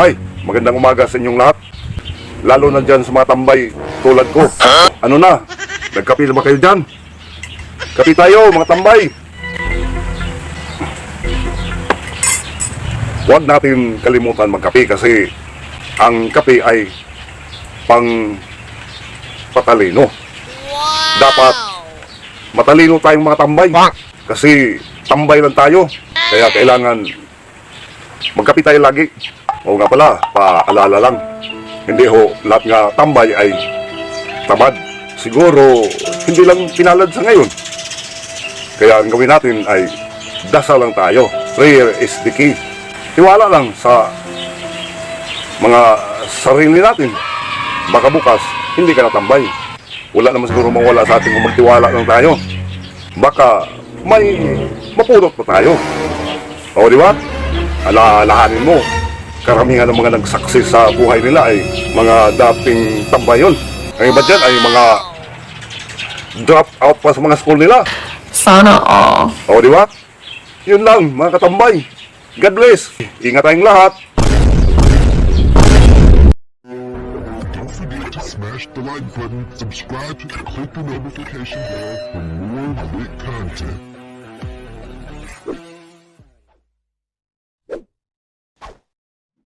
Hi, magandang umaga sa inyong lahat. Lalo na dyan sa mga tambay tulad ko. Ano na? Nagkape na ba kayo dyan? Kape tayo, mga tambay. Huwag natin kalimutan magkape kasi ang kape ay pang patalino. Dapat matalino tayong mga tambay. Kasi tambay lang tayo. Kaya kailangan magkape tayo lagi. O nga pala, paalala lang. Hindi ho, lahat nga tambay ay tamad. Siguro, hindi lang pinalad sa ngayon. Kaya ang gawin natin ay dasal lang tayo. Prayer is the key. Tiwala lang sa mga sarili natin. Baka bukas, hindi ka natambay. Wala naman siguro mawala sa atin kung magtiwala lang tayo. Baka may mapulot pa tayo. O di ba? Alaalahanin mo, karamihan ng mga nag-success sa buhay nila ay mga dating tambay yun. Ang iba dyan ay mga drop out pa sa mga school nila. Sana all. O di ba? Yun lang, mga katambay. God bless. Ingat tayong lahat. Don't forget to smash the like button, subscribe, and click the notification bell for more great content.